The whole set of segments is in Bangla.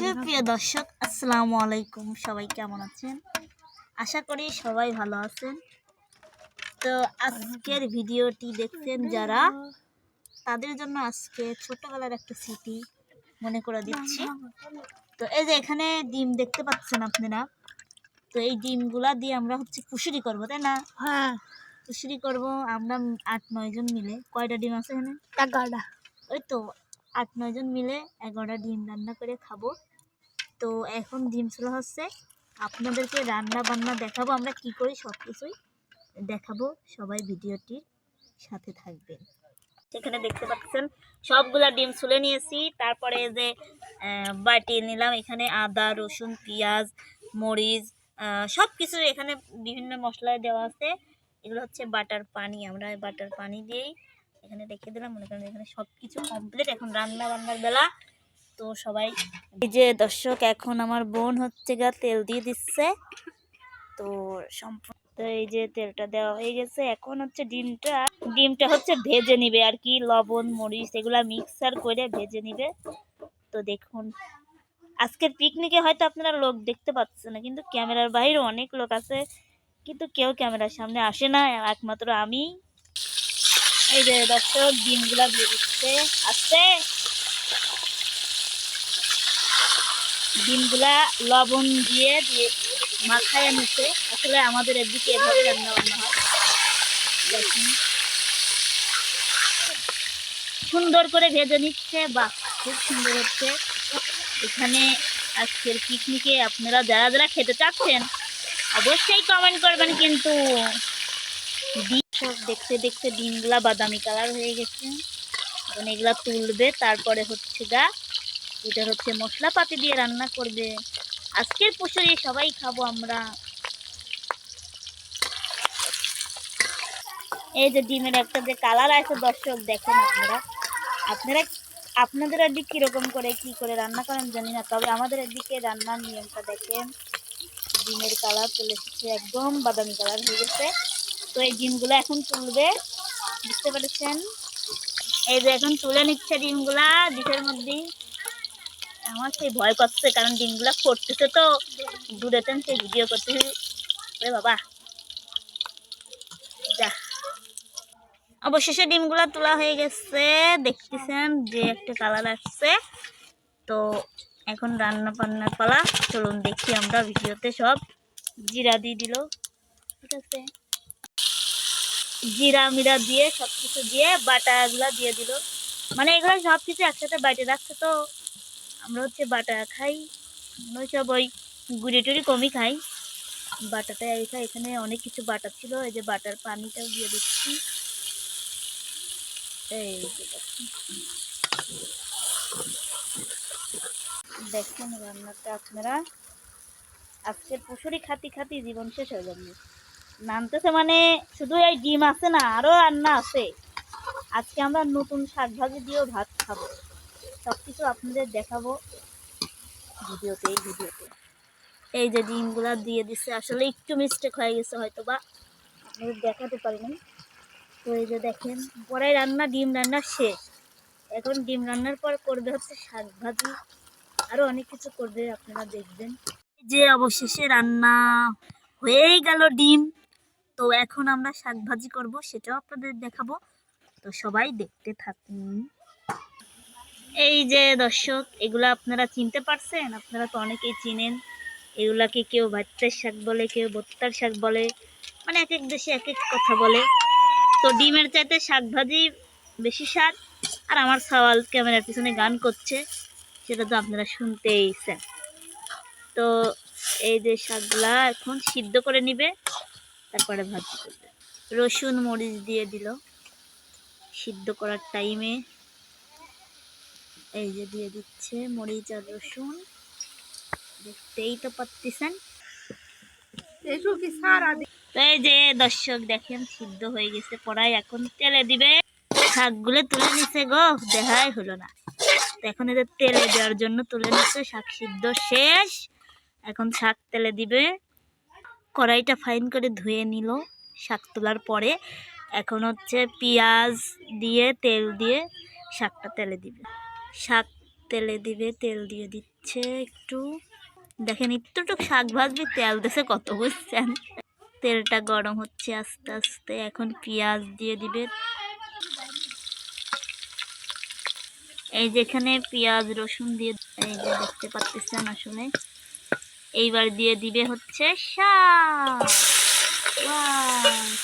সুপ্রিয় দর্শক আসসালামু আলাইকুম। সবাই কেমন আছেন? আশা করি সবাই ভালো আছেন। তো আজকের ভিডিওটি দেখছেন যারা তাদের জন্য আজকে ছোটবেলার একটা স্মৃতি মনে করে দিচ্ছি। তো এই যে এখানে ডিম দেখতে পাচ্ছেন আপনারা। তো এই ডিমগুলা দিয়ে আমরা হচ্ছে কুশুরি করব তাই না? হ্যাঁ। কুশুরি করব আমরা আট নয় জন মিলে। কয়টা ডিম আছে এখানে? এগারোটা। ওই তো আট নয় জন মিলে এগারোটা ডিম রান্না করে খাব। তো এখন ডিম ছোলা হচ্ছে। আপনাদেরকে রান্না বান্না দেখাবো, আমরা কি করি সব কিছুই দেখাবো। সবাই ভিডিওটির সাথে থাকবেন। এখানে দেখতে পাচ্ছেন, সবগুলা ডিম ছুলে নিয়েছি। তারপরে যে বাটি নিলাম এখানে আদা, রসুন, পেঁয়াজ, মরিচ সব কিছু এখানে বিভিন্ন মশলায় দেওয়া আছে। এগুলো হচ্ছে বাটার পানি, আমরা বাটার পানি দিয়েই এখানে রেখে দিলাম। মনে করেন এখানে সব কিছু কমপ্লিট এখন রান্না বান্নার বেলা তো সবাই, এই যে দর্শক, এখন আমার বোন হচ্ছে গা তেল দিয়ে দিচ্ছে। তো সম্পূর্ণ তো এই যে তেলটা দেওয়া হয়ে গেছে। এখন হচ্ছে ডিমটা ডিমটা হচ্ছে ভেজে নিবে আর কি, লবণ, মরিচ, এগুলা মিক্সার করে ভেজে নিবে। তো দেখুন, আজকের পিকনিকে হয়তো আপনারা লোক দেখতে পাচ্ছেন না, কিন্তু ক্যামেরার বাইরে অনেক লোক আছে, কিন্তু কেউ ক্যামেরার সামনে আসে না, একমাত্র আমি। এই যে দর্শক, ডিমগুলা ভেজে দিচ্ছে আসছে। ডিমগুলা লবণ দিয়ে দিয়ে মাখায় নিচ্ছে আসলে আমাদের এদিকে এভাবে রান্না বান্না হয়। সুন্দর করে ভেজে নিচ্ছে বা খুব সুন্দর হচ্ছে। এখানে আজকের পিকনিকে আপনারা যারা যারা খেতে চাচ্ছেন, অবশ্যই কমেন্ট করবেন কিন্তু। ডিম দেখতে দেখতে ডিমগুলা বাদামি কালার হয়ে গেছে। এখন এগুলা তুলবে, তারপরে হচ্ছে গা এটা হচ্ছে মশলাপাতি দিয়ে রান্না করবে। আজকের পুষরে সবাই খাব আমরা। এই যে ডিমের একটা যে কালার আছে, দর্শক, দেখেন আপনারা। আপনারা, আপনাদের এদিক কীরকম করে, কি করে রান্না করেন জানি না, তবে আমাদের এদিকে রান্নার নিয়মটা দেখেন। ডিমের কালার চলে এসেছে, একদম বাদামি কালার হয়ে গেছে। তো এই ডিমগুলো এখন তুলবে, বুঝতে পেরেছেন? এই যে এখন তুলে নিচ্ছে ডিমগুলা, ডিশের মধ্যে আমার সেই ভয় করছে কারণ ডিমগুলা ফুটতেছে তো। দূরেতেন সেই ভিডিও করতেছে। ওরে বাবা। অবশেষে ডিমগুলো তোলা হয়ে গেছে। দেখতেছেন যে একটা কালার আসছে। তো এখন রান্না বান্নার পালা। চলুন দেখি আমরা ভিডিওতে সব। জিরা দিয়ে দিল। ঠিক আছে। জিরা মিরা দিয়ে সব কিছু দিয়ে বাটাগুলা দিয়ে দিল। মানে এগুলো সব কিছু একসাথে বাইটে রাখছে তো। আমরা হচ্ছে বাটা খাই, আমরা সব ওই গুড়ি টুড়ি কমই খাই। বাটাটা খাই এখানে অনেক কিছু বাটা ছিল, এই যে বাটার পানিটাও দিয়ে দিচ্ছি। এই। দেখেন। রান্নাটা আপনারা। আজকে পুষুরি খাতি খাতি জীবন শেষ হয়ে যাবে। নামতেছে মানে শুধু এই ডিম আছে না আরও রান্না আছে। আজকে আমরা নতুন শাক ভাজি দিয়েও ভাত খাব। সব কিছু আপনাদের দেখাবো ভিডিওতে, এই ভিডিওতে। এই যে ডিমগুলা দিয়ে দিচ্ছে আসলে একটু মিস্টেক হয়ে গেছে হয়তো বা আপনাদের দেখাতে পারিনি। তো এই যে দেখেন, পরে রান্না, ডিম রান্না শেষ। এখন ডিম রান্নার পর করবে হচ্ছে শাক ভাজি আরও অনেক কিছু করবে আপনারা দেখবেন। যে অবশেষে রান্না হয়েই গেল ডিম। তো এখন আমরা শাক ভাজি করব, সেটাও আপনাদের দেখাবো। তো সবাই দেখতে থাকুন। এই যে দর্শক, এগুলো আপনারা চিনতে পারছেন? আপনারা তো অনেকেই চিনেন। এগুলাকে কেউ ভাত্তার শাক বলে, কেউ ভত্তার শাক বলে মানে এক এক দেশে এক এক কথা বলে। তো ডিমের চাইতে শাক ভাজি বেশি স্বাদ, আর আমার সওয়াল ক্যামেরার পিছনে গান করছে, সেটা তো আপনারা শুনতেইছেন তো এই যে শাকগুলা এখন সিদ্ধ করে নিবে, তারপরে ভাজি করবে। রসুন মরিচ দিয়ে দিল। সিদ্ধ করার টাইমে এই যে দিয়ে দিচ্ছে মরিচ আর রসুন। দেখতেই তো পাচ্ছেন এই যে দর্শক দেখেন, সিদ্ধ হয়ে গেছে পড়াই এখন তেলে দিবে। শাকগুলো তুলে নিছে গো, দেখাই হলো না। এখন এদের তেলে দেওয়ার জন্য তুলে নিচ্ছে শাক সিদ্ধ শেষ। এখন শাক তেলে দিবে। কড়াইটা ফাইন করে ধুয়ে নিল, শাক তোলার পরে। এখন হচ্ছে পেঁয়াজ দিয়ে, তেল দিয়ে শাকটা তেলে দিবে। শাক তেলে দিবে, তেল দিয়ে দিচ্ছে একটু। দেখেন একটুটুক শাক ভাজবে, তেল দেশে কত, বুঝছেন? তেলটা গরম হচ্ছে আস্তে আস্তে, এখন পেঁয়াজ দিয়ে দিবে। এই যেখানে পেঁয়াজ, রসুন দিয়ে এই যে দেখতে পাচ্ছেন আসলে। এইবার দিয়ে দিবে হচ্ছে শাক।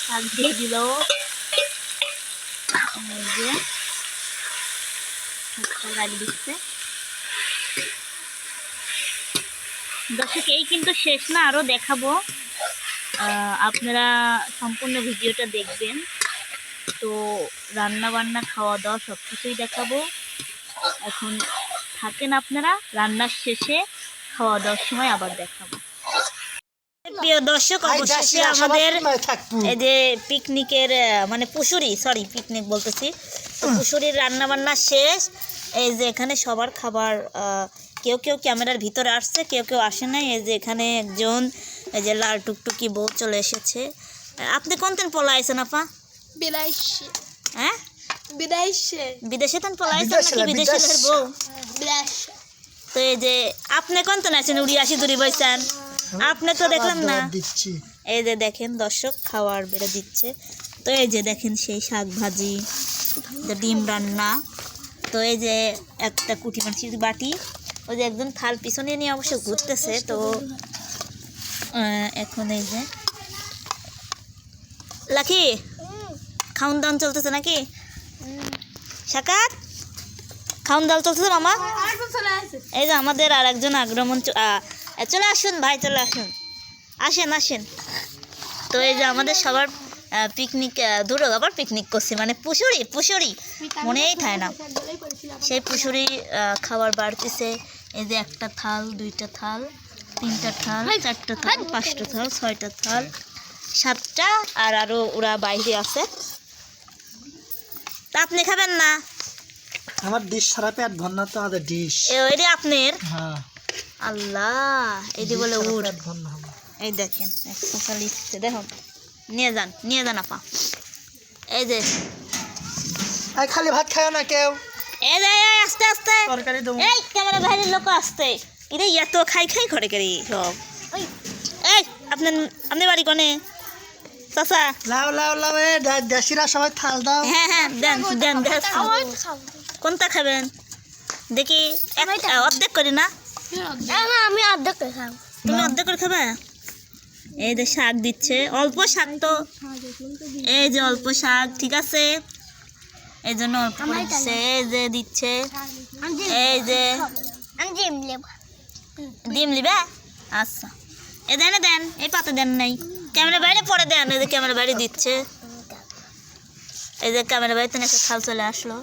শাক দিয়ে দিল। এই যে। দিচ্ছে। দর্শক, এই কিন্তু শেষ না, আরও দেখাবো। আপনারা সম্পূর্ণ ভিডিওটা দেখবেন। তো রান্না বান্না খাওয়া দাওয়া সব কিছুই দেখাবো। এখন থাকেন আপনারা, রান্নার শেষে খাওয়া দাওয়ার সময় আবার দেখাবো। প্রিয় দর্শক অবশেষে আমাদের এই যে পিকনিকের মানে পুশুরি সরি পিকনিক বলতেছি। তো পুশুরির রান্না বান্না শেষ। এই যে এখানে সবার খাবার কেউ কেউ ক্যামেরার ভিতরে আসছে কেউ কেউ আসে নাই। এই যে এখানে একজন এই যে লাল টুকটুকি বউ চলে এসেছে। আপনি কোনদিন পলা আইছেন আপা? বিদেশে। হ্যাঁ? বিদেশে। বিদেশে তেন পলা আইছেন নাকি বিদেশের বউ? বিদেশে। তো এই যে আপনি কোনদিন আছেন উড়ি আসি দূরি বইছেন? আপনি তো দেখলাম না। দিচ্ছি। এই যে দেখেন দর্শক খাওয়ার বেড়ে দিচ্ছে। তো এই যে দেখেন সেই শাক ভাজি ডিম রান্না। তো এই যে একটা কুটি মাছির বাটি ওই যে একজন থাল পিছনে নিয়ে অবশ্য ঘুরতেছে। তো এখন এই যে লাখি খাউন দাউন চলতেছে নাকি? সাকাত খাউন দাউন চলতেছে মামা? এই যে আমাদের আর একজন আগ্রমণ চলে আসুন ভাই চলে আসুন। আসেন আসেন। তো এই যে আমাদের সবার পিকনিক দূর আবার পিকনিক করছি মানে পুষুরি পুষুরি। মনেই থাকে না। সেই পুষুরি খাবার বাড়তেছে। এই যে একটা থাল দুইটা থাল তিনটা থাল চারটা থাল পাঁচটা থাল ছয়টা থাল সাতটা আর আরও ওরা বাইরে আছে। তা আপনি খাবেন না? আমার ডিশ সারা পেট ভন্না তো আমাদের ডিশ এ ওইটা আপনার। হ্যাঁ। আল্লাহ এটি বলে পেট এই দেখেন একটা লিখছে দেখুন। নিয়ে যান নিয়ে যান আপা। এই যে। আই খালি ভাত খায় না কেউ? এই যে এই আস্তে আস্তে। তরকারি দেবো। এই ক্যামেরা বাইরের লোক আসতে এটা এত খাই খাই করে করি সব? এই আপনার আপনার বাড়ি কোনে? চাচা। লাও লাও লাও এ দেশিরা সবাই থাল দাও। হ্যাঁ হ্যাঁ দেন দেন দেন। কোনটা খাবেন? দেখি এক- অর্ধেক করি না? আমি অর্ধেক খাব। তুমি অর্ধেক করে খাবে? এই যে শাক দিচ্ছে। অল্প শাক তো। এই যে অল্প শাক ঠিক আছে? এই জন্য অল্প দিচ্ছে। এই যে দিচ্ছে। এই যে। ডিম লিবে আচ্ছা। এ দেন দেন। এই পাতা দেন নাই। ক্যামেরা বাইরে পরে দেন। এই যে ক্যামেরা বাইরে দিচ্ছে। এই যে ক্যামেরা বাইরে তো একটা খাল চলে আসলো।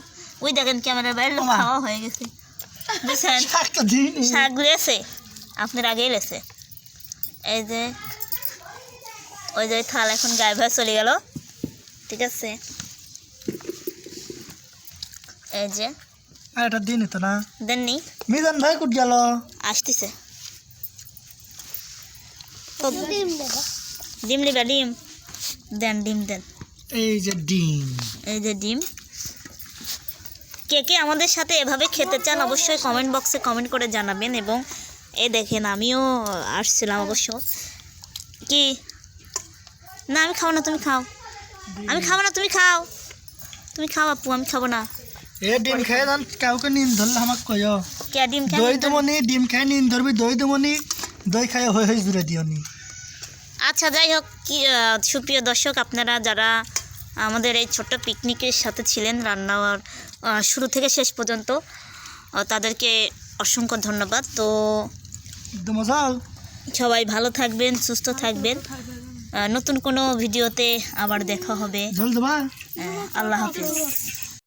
ওই দেখেন ক্যামেরার বাইরে খাওয়া হয়ে গেছে। বুঝছেন শাক লেছে আপনার আগেই লেছে। এই যে ওই যে থাল এখন গায়ে ভাই চলে গেল ঠিক আছে? এই যে। আর এটা দিইনি তো না? দেননি? মিজান ভাই কুট গেল। আসতেছে। ডিম লিবা ডিম। দেন ডিম দেন। এই যে ডিম। এই যে ডিম। কে কে আমাদের সাথে এভাবে খেতে চান অবশ্যই কমেন্ট বক্সে কমেন্ট করে জানাবেন এবং এ দেখেন আমিও আসছিলাম অবশ্য। কি? না আমি খাব না তুমি খাও। আমি খাব না তুমি খাও। তুমি খাও আপু আমি খাব না। এ ডিম খাই কাউকে নিন ধরলে আমাকে কয় কে ডিম খাই দই ডিম খাই নিন ধরবি দই দই খাই হয়ে হয়ে আচ্ছা যাই হোক কি সুপ্রিয় দর্শক আপনারা যারা আমাদের এই ছোট্ট পিকনিকের সাথে ছিলেন রান্নার শুরু থেকে শেষ পর্যন্ত। তাদেরকে অসংখ্য ধন্যবাদ। তো সবাই ভালো থাকবেন সুস্থ থাকবেন। নতুন কোনো ভিডিওতে আবার দেখা হবে। জল আল্লাহ হাফিজ।